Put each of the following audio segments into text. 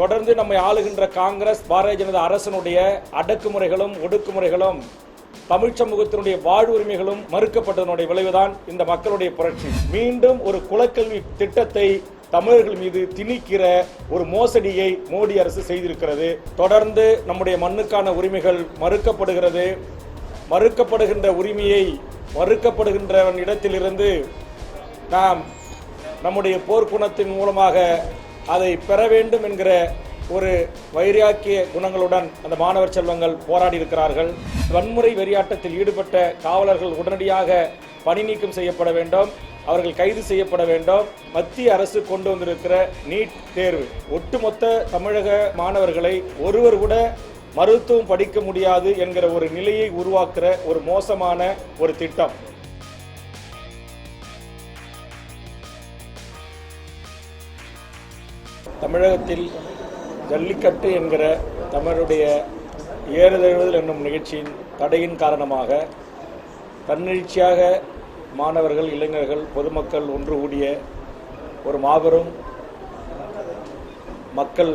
தொடர்ந்து நம்மை ஆளுகின்ற காங்கிரஸ் பாரதிய ஜனதா அரசனுடைய அடக்குமுறைகளும் ஒடுக்குமுறைகளும் தமிழ் சமூகத்தினுடைய வாழ்வுரிமைகளும் மறுக்கப்பட்டதனுடைய விளைவுதான் இந்த மக்களுடைய புரட்சி. மீண்டும் ஒரு குலக்கல்வி திட்டத்தை தமிழர்கள் மீது திணிக்கிற ஒரு மோசடியை மோடி அரசு செய்திருக்கிறது. தொடர்ந்து நம்முடைய மண்ணுக்கான உரிமைகள் மறுக்கப்படுகிறது. மறுக்கப்படுகின்ற உரிமையை மறுக்கப்படுகின்றவன் இடத்திலிருந்து நாம் நம்முடைய போர்க்குணத்தின் மூலமாக அதை பெற வேண்டும் என்கிற ஒரு வைராக்கிய குணங்களுடன் அந்த மாணவர் செல்வங்கள் போராடி இருக்கிறார்கள். வன்முறை வெறியாட்டத்தில் ஈடுபட்ட காவலர்கள் உடனடியாக பணி நீக்கம் செய்யப்பட வேண்டும். அவர்கள் கைது செய்யப்பட வேண்டும். மத்திய அரசு கொண்டு வந்திருக்கிற நீட் தேர்வு. ஒட்டுமொத்த தமிழக மாணவர்களை ஒருவர் கூட மருத்துவம் படிக்க முடியாது என்கிற ஒரு நிலையை உருவாக்குற ஒரு மோசமான ஒரு திட்டம். தமிழகத்தில் ஜல்லிக்கட்டு என்கிற தமிழுடைய ஏறுதழுதல் என்னும் நிகழ்ச்சியின் தடையின் காரணமாக தன்னெழுச்சியாக மாணவர்கள் இளைஞர்கள் பொதுமக்கள் ஒன்று கூடிய ஒரு மாபெரும் மக்கள்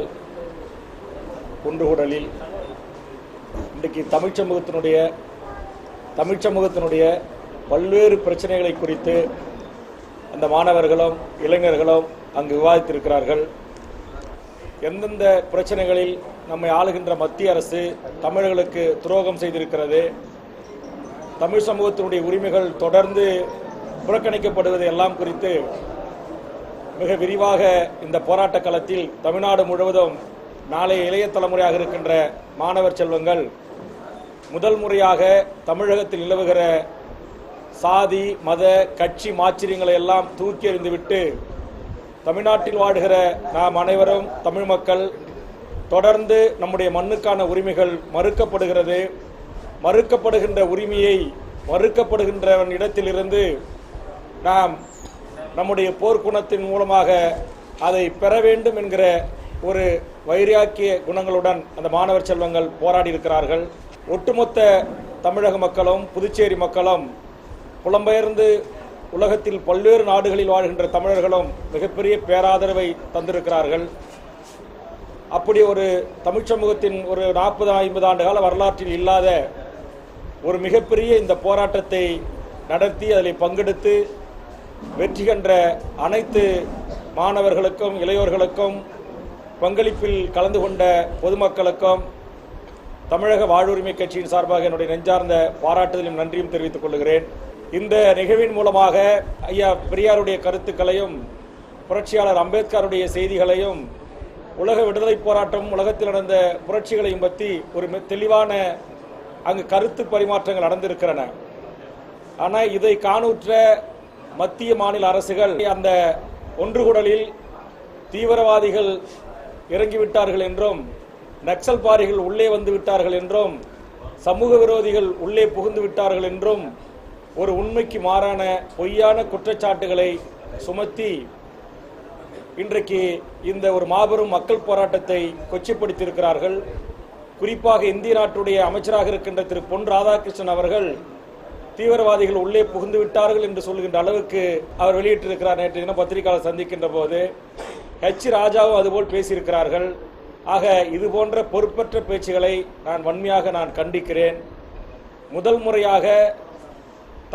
ஒன்றுகூடலில் இன்றைக்கு தமிழ் சமூகத்தினுடைய தமிழ் சமூகத்தினுடைய பல்வேறு பிரச்சனைகளை குறித்து அந்த மாணவர்களும் இளைஞர்களும் அங்கு விவாதித்திருக்கிறார்கள். எந்தெந்த பிரச்சனைகளில் நம்மை ஆளுகின்ற மத்திய அரசு தமிழர்களுக்கு துரோகம் செய்திருக்கிறது தமிழ் சமூகத்தினுடைய உரிமைகள் தொடர்ந்து புறக்கணிக்கப்படுவது எல்லாம் குறித்து மிக விரிவாக இந்த போராட்ட களத்தில் தமிழ்நாடு முழுவதும் நாளைய இளைய தலைமுறையாக இருக்கின்ற மாணவர் செல்வங்கள் முதல் முறையாக தமிழகத்தில் நிலவுகிற சாதி மத கட்சி மாச்சரியங்களை எல்லாம் தூக்கி எறிந்துவிட்டு தமிழ்நாட்டில் வாடுகிற நாம் அனைவரும் தமிழ் மக்கள் தொடர்ந்து நம்முடைய மண்ணுக்கான உரிமைகள் மறுக்கப்படுகிறது. மறுக்கப்படுகின்ற உரிமையை மறுக்கப்படுகின்றவன் இடத்திலிருந்து நாம் நம்முடைய போர்க்குணத்தின் மூலமாக அதை பெற வேண்டும் என்கிற ஒரு வைராக்கிய குணங்களுடன் அந்த மாணவர் செல்வங்கள் போராடி இருக்கிறார்கள் ஒட்டுமொத்த தமிழக மக்களும் புதுச்சேரி மக்களும் புலம்பெயர்ந்து உலகத்தில் பல்வேறு நாடுகளில் வாழ்கின்ற தமிழர்களும் மிகப்பெரிய பேராதரவை தந்திருக்கிறார்கள். அப்படி ஒரு தமிழ் சமூகத்தின் ஒரு நாற்பது ஐம்பது ஆண்டு கால வரலாற்றில் இல்லாத ஒரு மிகப்பெரிய இந்த போராட்டத்தை நடத்தி அதில் பங்கெடுத்து வெற்றி கன்ற அனைத்து மாணவர்களுக்கும் இளையோர்களுக்கும் பங்களிப்பில் கலந்து கொண்ட பொதுமக்களுக்கும் தமிழக வாழ்வுரிமை கட்சியின் சார்பாக என்னுடைய நெஞ்சார்ந்த பாராட்டுதலும் நன்றியும் தெரிவித்துக் கொள்கிறேன். இந்த நிகழ்வின் மூலமாக ஐயா பெரியாருடைய கருத்துக்களையும் புரட்சியாளர் அம்பேத்கருடைய செய்திகளையும் உலக விடுதலை போராட்டம் உலகத்தில் நடந்த புரட்சிகளையும் பற்றி ஒரு மிக தெளிவான அங்கு கருத்து பரிமாற்றங்கள் நடந்திருக்கிறன. ஆனால் இதை காணூற்ற மத்திய மாநில அரசுகள் அந்த ஒன்றுகூடலில் தீவிரவாதிகள் இறங்கிவிட்டார்கள் என்றும் நக்சல்பாரிகள் உள்ளே வந்து விட்டார்கள் என்றும் சமூக விரோதிகள் உள்ளே புகுந்து விட்டார்கள் என்றும் ஒரு உண்மைக்கு மாறான பொய்யான குற்றச்சாட்டுகளை சுமத்தி இன்றைக்கு இந்த ஒரு மாபெரும் மக்கள் போராட்டத்தை கொச்சிப்படுத்தியிருக்கிறார்கள். குறிப்பாக இந்திய நாட்டுடைய அமைச்சராக இருக்கின்ற திரு. பொன் ராதாகிருஷ்ணன் அவர்கள் தீவிரவாதிகள் உள்ளே புகுந்து விட்டார்கள் என்று சொல்கின்ற அளவுக்கு அவர் வெளியிட்டிருக்கிறார். நேற்று தினம் பத்திரிகையாளர் சந்திக்கின்ற போது ஹெச் ராஜாவும் அதுபோல் பேசியிருக்கிறார்கள். ஆக இது போன்ற பொறுப்பற்ற பேச்சுகளை நான் வன்மையாக நான் கண்டிக்கிறேன். முதல் முறையாக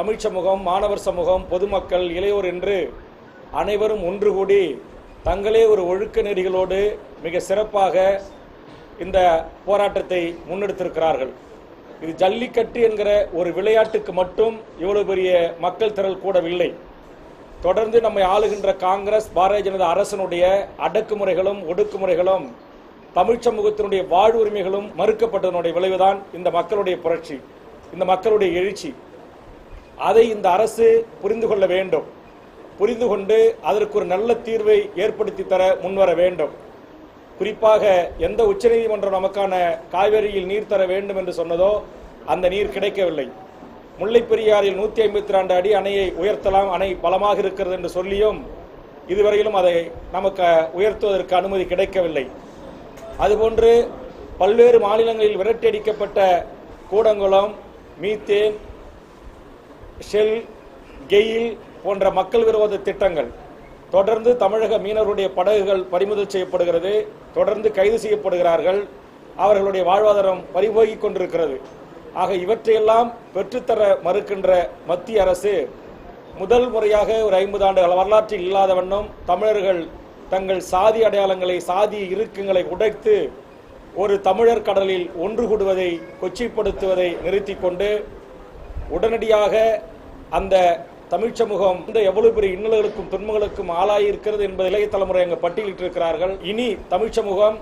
தமிழ் சமூகம் மாணவர் சமூகம் பொதுமக்கள் இளையோர் என்று அனைவரும் ஒன்று கூடி தங்களே ஒரு ஒழுக்க நெறிகளோடு மிக சிறப்பாக இந்த போராட்டத்தை முன்னெடுத்திருக்கிறார்கள். இது ஜல்லிக்கட்டு என்கிற ஒரு விளையாட்டுக்கு மட்டும் இவ்வளவு பெரிய மக்கள் திரள் கூடவில்லை. தொடர்ந்து நம்மை ஆளுகின்ற காங்கிரஸ் பாரதிய ஜனதா அரசனுடைய அடக்குமுறைகளும் ஒடுக்குமுறைகளும் தமிழ் சமூகத்தினுடைய வாழ்வுரிமைகளும் மறுக்கப்பட்டதனுடைய விளைவுதான் இந்த மக்களுடைய புரட்சி இந்த மக்களுடைய எழுச்சி. அதை இந்த அரசு புரிந்து கொள்ள வேண்டும். புரிந்து கொண்டு அதற்கு ஒரு நல்ல தீர்வை ஏற்படுத்தி தர முன்வர வேண்டும். குறிப்பாக எந்த உச்சநீதிமன்றம் நமக்கான காவேரியில் நீர் தர வேண்டும் என்று சொன்னதோ அந்த நீர் கிடைக்கவில்லை. முல்லைப்பெரியாறில் நூற்றி ஐம்பத்தி ரெண்டு அடி அணையை உயர்த்தலாம். அணை பலமாக இருக்கிறது என்று சொல்லியும் இதுவரையிலும் அதை நமக்கு உயர்த்துவதற்கு அனுமதி கிடைக்கவில்லை. அதுபோன்று பல்வேறு மாநிலங்களில் விரட்டியடிக்கப்பட்ட கூடங்குளம் மீத்தேன் ஷெல் கெயில் போன்ற மக்கள் விரோத திட்டங்கள். தொடர்ந்து தமிழக மீனவருடைய படகுகள் பறிமுதல் செய்யப்படுகிறது. தொடர்ந்து கைது செய்யப்படுகிறார்கள். அவர்களுடைய வாழ்வாதாரம் பறிபோகிக் கொண்டிருக்கிறது. ஆக இவற்றையெல்லாம் பெற்றுத்தர மறுக்கின்ற மத்திய அரசு முதல் முறையாக ஒரு ஐம்பது ஆண்டு வரலாற்றில் இல்லாத வண்ணம் தமிழர்கள் தங்கள் சாதி அடையாளங்களை சாதி இறுக்கங்களை உடைத்து ஒரு தமிழர் கடலில் ஒன்று கூடுவதை கொச்சிப்படுத்துவதை நிறுத்திக் கொண்டு உடனடியாக அந்த தமிழ் சமூகம் இந்த எவ்வளவு பெரிய இன்னல்களுக்கும் துன்பங்களுக்கும் ஆளாகி இருக்கிறது என்பதை இளைய தலைமுறை அங்கு பட்டியலிட்டிருக்கிறார்கள். இனி தமிழ் சமூகம்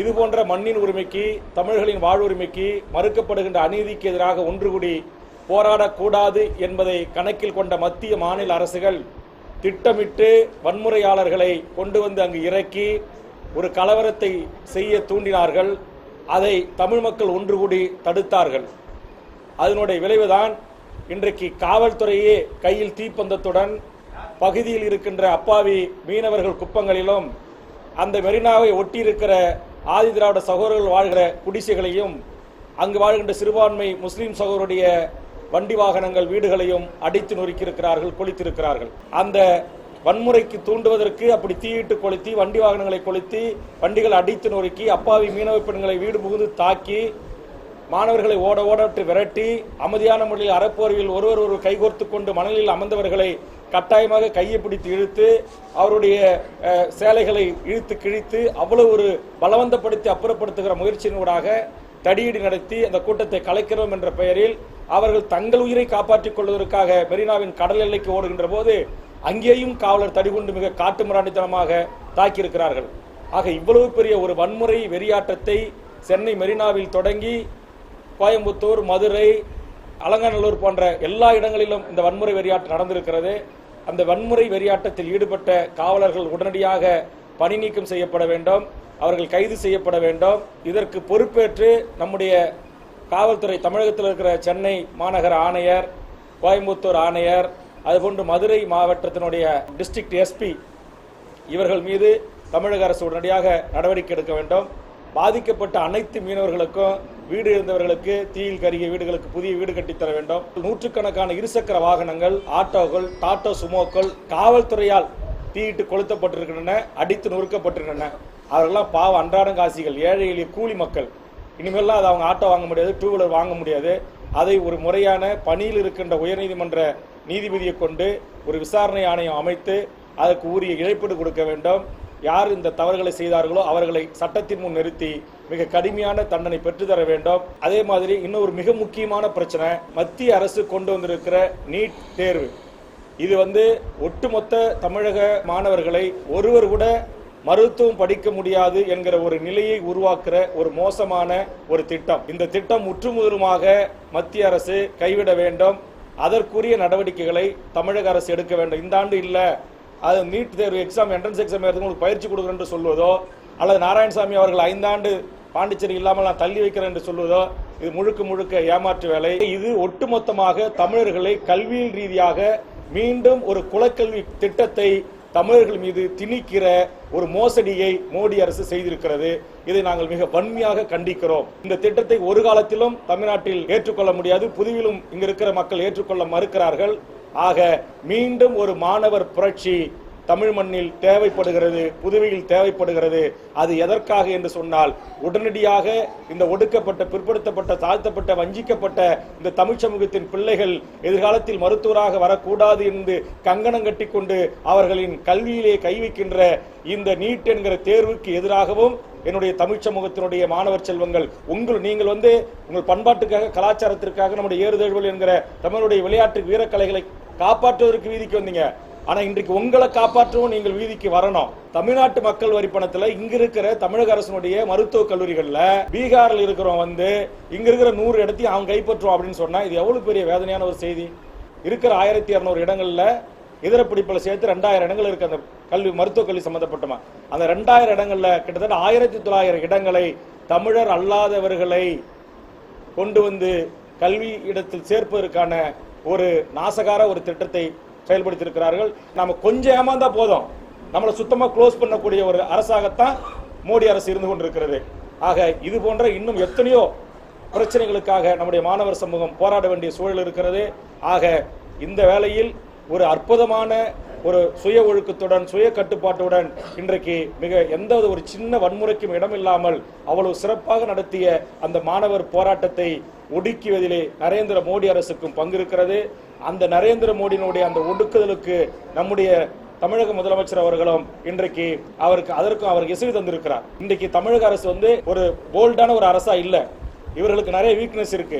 இது போன்ற மண்ணின் உரிமைக்கு தமிழர்களின் வாழ்வுரிமைக்கு மறுக்கப்படுகின்ற அநீதிக்கு எதிராக ஒன்று கூடி போராடக்கூடாது என்பதை கணக்கில் கொண்ட மத்திய மாநில அரசுகள் திட்டமிட்டு வன்முறையாளர்களை கொண்டு வந்து அங்கு இறக்கி ஒரு கலவரத்தை செய்ய தூண்டினார்கள். அதை தமிழ் மக்கள் ஒன்று கூடி தடுத்தார்கள். அதனுடைய விளைவுதான் இன்றைக்கு காவல்துறையே கையில் தீப்பந்தத்துடன் பகுதியில் இருக்கின்ற அப்பாவி மீனவர்கள் குப்பங்களிலும் அந்த மெரினாவை ஒட்டியிருக்கிற ஆதி திராவிட சகோதரர்கள் வாழ்கிற குடிசைகளையும் அங்கு வாழ்கின்ற சிறுபான்மை முஸ்லீம் சகோதருடைய வண்டி வாகனங்கள் வீடுகளையும் அடித்து நொறுக்கியிருக்கிறார்கள் கொளுத்திருக்கிறார்கள் அந்த வன்முறைக்கு தூண்டுவதற்கு அப்படி தீயிட்டு கொளுத்தி வண்டி வாகனங்களை கொளுத்தி வண்டிகள் அடித்து நொறுக்கி அப்பாவி மீனவ பெண்களை வீடு புகுந்து தாக்கி மாணவர்களை ஓட ஓடற்று விரட்டி அமைதியான முறையில் அறப்போர்வில் ஒருவர் ஒரு கைகோர்த்து கொண்டு மணலில் அமர்ந்தவர்களை கட்டாயமாக கையை பிடித்து இழுத்து அவருடைய சேலைகளை இழுத்து கிழித்து அவ்வளவு ஒரு பலவந்தப்படுத்தி அப்புறப்படுத்துகிற முயற்சியினூடாக தடியடி நடத்தி அந்த கூட்டத்தை கலைக்கிறோம் என்ற பெயரில் அவர்கள் தங்கள் உயிரை காப்பாற்றிக் கொள்வதற்காக மெரினாவின் கடல் எல்லைக்கு ஓடுகின்ற போது அங்கேயும் காவலர் தடிகுண்டு மிக காட்டுமிராண்டித்தனமாக தாக்கியிருக்கிறார்கள். ஆக இவ்வளவு பெரிய ஒரு வன்முறை வெறியாட்டத்தை சென்னை மெரினாவில் தொடங்கி கோயம்புத்தூர் மதுரை அலங்காநல்லூர் போன்ற எல்லா இடங்களிலும் இந்த வன்முறை வெறியாட்டம் நடந்திருக்கிறது. அந்த வன்முறை வெறியாட்டத்தில் ஈடுபட்ட காவலர்கள் உடனடியாக பணி நீக்கம் செய்யப்பட வேண்டும். அவர்கள் கைது செய்யப்பட வேண்டும். இதற்கு பொறுப்பேற்று நம்முடைய காவல்துறை தமிழகத்தில் இருக்கிற சென்னை மாநகர ஆணையர் கோயம்புத்தூர் ஆணையர் அதுபோன்று மதுரை மாவட்டத்தினுடைய டிஸ்ட்ரிக்ட் எஸ்பி இவர்கள் மீது தமிழக அரசு உடனடியாக நடவடிக்கை எடுக்க வேண்டும். பாதிக்கப்பட்ட அனைத்து மீனவர்களுக்கும் வீடு இருந்தவர்களுக்கு தீயில் கருகிய வீடுகளுக்கு புதிய வீடு கட்டித்தர வேண்டும். நூற்றுக்கணக்கான இருசக்கர வாகனங்கள் ஆட்டோக்கள் டாட்டோ சுமோக்கள் காவல்துறையால் தீயிட்டு கொளுத்தப்பட்டிருக்கின்றன அடித்து நொறுக்கப்பட்டிருக்கின்றன. அவர்கள்லாம் பாவ அன்றாடங்காசிகள் ஏழை எளிய கூலி மக்கள். இனிமேல்லாம் அதை அவங்க ஆட்டோ வாங்க முடியாது டூ வீலர் வாங்க முடியாது. அதை ஒரு முறையான பணியில் இருக்கின்ற உயர்நீதிமன்ற நீதிபதியை கொண்டு ஒரு விசாரணை ஆணையம் அமைத்து அதற்கு உரிய இழப்பீடு கொடுக்க வேண்டும். யார் இந்த தவறுகளை செய்தார்களோ அவர்களை சட்டத்தின் முன் நிறுத்தி மிக கடுமையான தண்டனை பெற்றுத்தர வேண்டும். அதே மாதிரி இன்னொரு மிக முக்கியமான பிரச்சனை மத்திய அரசு கொண்டு வந்திருக்கிற நீட் தேர்வு. இது வந்து ஒட்டுமொத்த தமிழக மாணவர்களை ஒருவர் கூட மருத்துவம் படிக்க முடியாது என்கிற ஒரு நிலையை உருவாக்குற ஒரு மோசமான ஒரு திட்டம். இந்த திட்டம் முற்றுமுதலுமாக மத்திய அரசு கைவிட வேண்டும். அதற்குரிய நடவடிக்கைகளை தமிழக அரசு எடுக்க வேண்டும். இந்த ஆண்டு இல்லை அது நீட் தேர்வு எக்ஸாம் என்ட்ரன்ஸ் எக்ஸாம் எடுத்து உங்களுக்கு பயிற்சி கொடுக்குறேன் என்று சொல்வதோ அல்லது நாராயணசாமி அவர்கள் ஐந்தாண்டு பாண்டிச்சேரி இல்லாமல் நான் தள்ளி வைக்கிறேன் என்று சொல்வதோ இது முழுக்க முழுக்க ஏமாற்று வேலை. இது ஒட்டுமொத்தமாக தமிழர்களை கல்வியில் ரீதியாக மீண்டும் ஒரு குலக்கல்வி திட்டத்தை தமிழர்கள் மீது திணிக்கிற ஒரு மோசடியை மோடி அரசு செய்திருக்கிறது. இதை நாங்கள் மிக வன்மையாக கண்டிக்கிறோம். இந்த திட்டத்தை ஒரு காலத்திலும் தமிழ்நாட்டில் ஏற்றுக்கொள்ள முடியாது. புதுவிலும் இங்க இருக்கிற மக்கள் ஏற்றுக்கொள்ள மறுக்கிறார்கள். ஆக மீண்டும் ஒரு மாணவர் புரட்சி தமிழ் மண்ணில் தேவைப்படுகிறது புதுவையில் தேவைப்படுகிறது. அது எதற்காக என்று சொன்னால் உடனடியாக இந்த ஒடுக்கப்பட்ட பிற்படுத்தப்பட்ட தாழ்த்தப்பட்ட வஞ்சிக்கப்பட்ட இந்த தமிழ் சமூகத்தின் பிள்ளைகள் எதிர்காலத்தில் மருத்துவராக வரக்கூடாது என்று கங்கணம் கட்டிக்கொண்டு அவர்களின் கல்வியிலே கை வைக்கின்ற இந்த நீட் என்கிற தேர்வுக்கு எதிராகவும் என்னுடைய தமிழ் சமூகத்தினுடைய மாணவர் செல்வங்கள் உங்கள் நீங்கள் வந்து உங்கள் பண்பாட்டுக்காக கலாச்சாரத்திற்காக நம்முடைய ஏறுதழுவல் என்கிற தமிழுடைய விளையாட்டு வீரக்கலைகளை காப்பாற்றுவதற்கு வீதிக்கு வந்தீங்க. ஆனா இன்றைக்கு உங்களை காப்பாற்றவும் நீங்கள் வீதிக்கு வரணும். தமிழ்நாட்டு மக்கள் வரி பணத்துல இங்க இருக்கிற தமிழக அரசினுடைய மருத்துவக் கல்லூரிகள்ல பீகாரில் இருக்கிறவன் வந்து இங்க இருக்கிற நூறு இடத்தையும் அவன் கைப்பற்றுவோம் அப்படின்னு சொன்னா இது எவ்வளவு பெரிய வேதனையான ஒரு செய்தி. இருக்கிற ஆயிரத்தி இரநூறு இடங்கள்ல இதர பிடிப்பில் சேர்த்து ரெண்டாயிரம் இடங்கள் இருக்கு அந்த கல்வி மருத்துவக் கல்வி சம்பந்தப்பட்டமா. அந்த ரெண்டாயிரம் இடங்கள்ல கிட்டத்தட்ட ஆயிரத்தி தொள்ளாயிரம் இடங்களை தமிழர் அல்லாதவர்களை கொண்டு வந்து கல்வி இடத்தில் சேர்ப்பதற்கான ஒரு நாசகார ஒரு திட்டத்தை செயல்படுத்தியிருக்கிறார்கள். நாம கொஞ்சம் ஏமாந்தா போதும். நம்மளை சுத்தமா க்ளோஸ் பண்ணக்கூடிய ஒரு அரசாகத்தான் மோடி அரசு இருந்து கொண்டிருக்கிறது. ஆக இது போன்ற இன்னும் எத்தனையோ பிரச்சனைகளுக்காக நம்முடைய மாணவர் சமூகம் போராட வேண்டிய சூழல் இருக்கிறது. ஆக இந்த வேளையில் ஒரு அற்புதமான ஒரு சுய ஒழுக்கத்துடன் சுய கட்டுப்பாட்டுடன் இன்றைக்கு மிக எந்த ஒரு சின்ன வன்முறைக்கும் இடமில்லாமல் அவ்வளவு சிறப்பாக நடத்திய அந்த மாணவர் போராட்டத்தை ஒடுக்குவதிலே நரேந்திர மோடி அரசுக்கும் பங்கு இருக்கிறது. அந்த நரேந்திர மோடியினுடைய அந்த ஒடுக்குதலுக்கு நம்முடைய தமிழக முதலமைச்சர் அவர்களும் இன்றைக்கு அவருக்கு அதற்கும் அவர் இசை தந்திருக்கிறார். இன்றைக்கு தமிழக அரசு வந்து ஒரு போல்டான ஒரு அரசா இல்ல. இவர்களுக்கு நிறைய வீக்னஸ் இருக்கு.